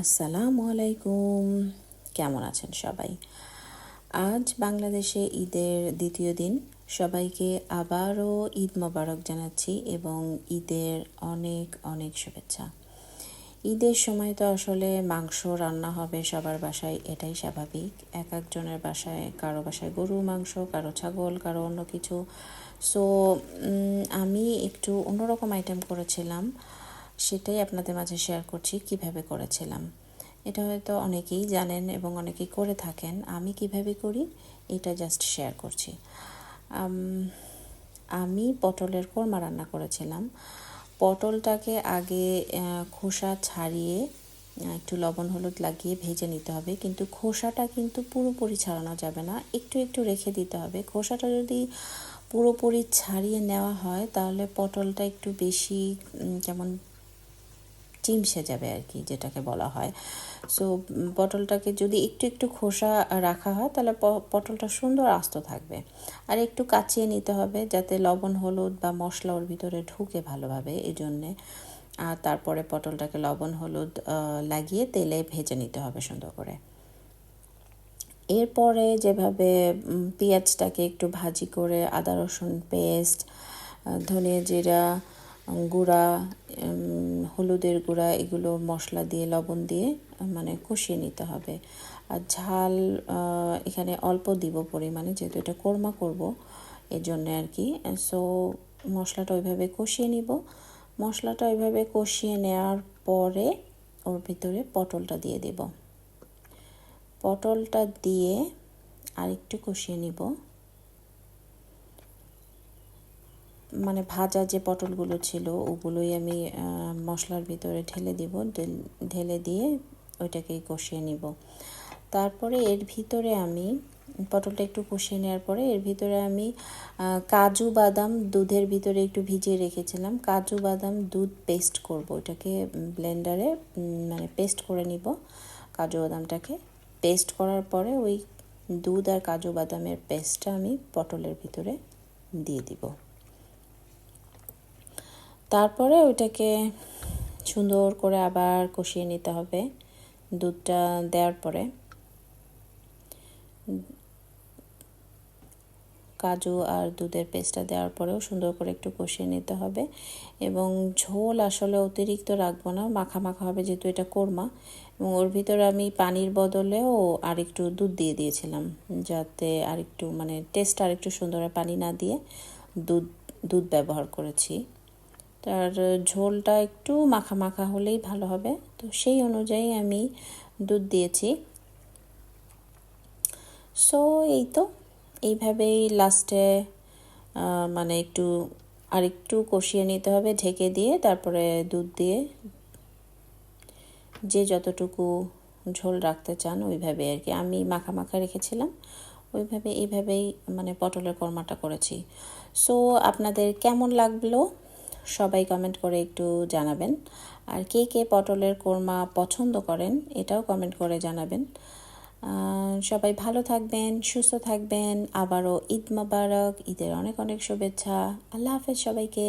আসসালামু আলাইকুম। কেমন আছেন সবাই? আজ বাংলাদেশে ঈদের দ্বিতীয় দিন। সবাইকে আবারও ঈদ মোবারক জানাচ্ছি এবং ঈদের অনেক অনেক শুভেচ্ছা। ঈদের সময় তো আসলে মাংস রান্না হবে সবার বাসায়, এটাই স্বাভাবিক। এক একজনের বাসায়, কারও বাসায় গরু, মাংস, কারও ছাগল, কারও অন্য কিছু। সো আমি একটু অন্যরকম আইটেম করেছিলাম। সেটাই আপনাদের মাঝে শেয়ার করছি, কীভাবে করেছিলাম। এটা হয়তো অনেকেই জানেন এবং অনেকেই করে থাকেন, আমি কীভাবে করি, এটা জাস্ট শেয়ার করছি। আমি পটলের কোরমা রান্না করেছিলাম। পটলটাকে আগে খোসা ছাড়িয়ে একটু লবণ হলুদ লাগিয়ে ভেজে নিতে হবে, কিন্তু খোসাটা কিন্তু পুরোপুরি ছাড়ানো যাবে না, একটু একটু রেখে দিতে হবে। খোসাটা যদি পুরোপুরি ছাড়িয়ে নেওয়া হয়, তাহলে পটলটা একটু বেশি কেমন চিমসে যাবে আর কি, যেটাকে বলা হয়। সো পটলটাকে যদি একটু একটু খোসা রাখা হয়, তাহলে পটলটা সুন্দর আস্ত থাকবে। আর একটু কাচিয়ে নিতে হবে, যাতে লবণ, হলুদ বা মশলা ওর ভিতরে ঢুকে ভালোভাবে এই জন্যে আর তারপরে পটলটাকে লবণ, হলুদ লাগিয়ে তেলে ভেজে নিতে হবে সুন্দর করে। এরপরে যেভাবে পেঁয়াজটাকে একটু ভাজি করে আদা, রসুন, পেস্ট ধনে জিরা গুঁড়া হলুদের গুঁড়া, এগুলো মশলা দিয়ে, লবণ দিয়ে মানে কষিয়ে নিতে হবে। আর ঝাল এখানে অল্প দিব পরিমাণে, যেহেতু এটা কোরমা করব এর জন্যে আর কি। সো মশলাটা ওইভাবে কষিয়ে নিব। মশলাটা ওইভাবে কষিয়ে নেওয়ার পরে ওর ভিতরে পটলটা দিয়ে দেব। পটলটা দিয়ে আরেকটু কষিয়ে নিব। মানে ভাজা যে পটলগুলো ছিল, ওগুলোই আমি মশলার ভিতরে ঢেলে দিব। ঢেলে দিয়ে ওইটাকেই কষিয়ে নিব। তারপরে এর ভিতরে আমি, পটলটা একটু কষিয়ে নেওয়ার পরে এর ভিতরে আমি কাজু বাদাম দুধের ভিতরে একটু ভিজিয়ে রেখেছিলাম। কাজু বাদাম দুধ পেস্ট করব এটাকে ব্লেন্ডারে মানে পেস্ট করে নিব কাজু বাদামটাকে। পেস্ট করার পরে ওই দুধ আর কাজু বাদামের পেস্টটা আমি পটলের ভিতরে দিয়ে দিব। তারপরে ওইটাকে সুন্দর করে আবার কষিয়ে নিতে হবে দুধটা দেওয়ার পরে। কাজু আর দুধের পেস্টটা দেওয়ার পরেও সুন্দর করে একটু কষিয়ে নিতে হবে এবং ঝোল আসলে অতিরিক্ত রাখব না, মাখা মাখা হবে যেহেতু এটা কোরমা। এবং ওর ভিতরে আমি পানির বদলেও আরেকটু দুধ দিয়ে দিয়েছিলাম যাতে আরেকটু মানে টেস্ট আরেকটু সুন্দর পানি না দিয়ে দুধ দুধ ব্যবহার করেছি। তার ঝোলটা একটু মাখা মাখা হলেই ভালো হবে। তো সেই অনুযায়ী আমি দুধ দিয়েছি। সো এই তো। এইভাবেই লাস্টে মানে একটু আর একটু কষিয়ে নিতে হবে, ঢেকে দিয়ে তারপরে দুধ দিয়ে যে যতটুকু ঝোল রাখতে চান ওইভাবে আর কি। আমি মাখা মাখা রেখেছিলাম, ওইভাবে, এইভাবেই মানে পটলের কর্মাটা করেছি। সো আপনাদের কেমন লাগল? সবাই কমেন্ট করে একটু জানাবেন। আর কে কে পটলের কোরমা পছন্দ করেন, এটাও কমেন্ট করে জানাবেন। সবাই ভালো থাকবেন, সুস্থ থাকবেন, আবারও ঈদ মোবারক, ঈদের অনেক অনেক শুভেচ্ছা। আল্লাহ হাফেজ সবাইকে।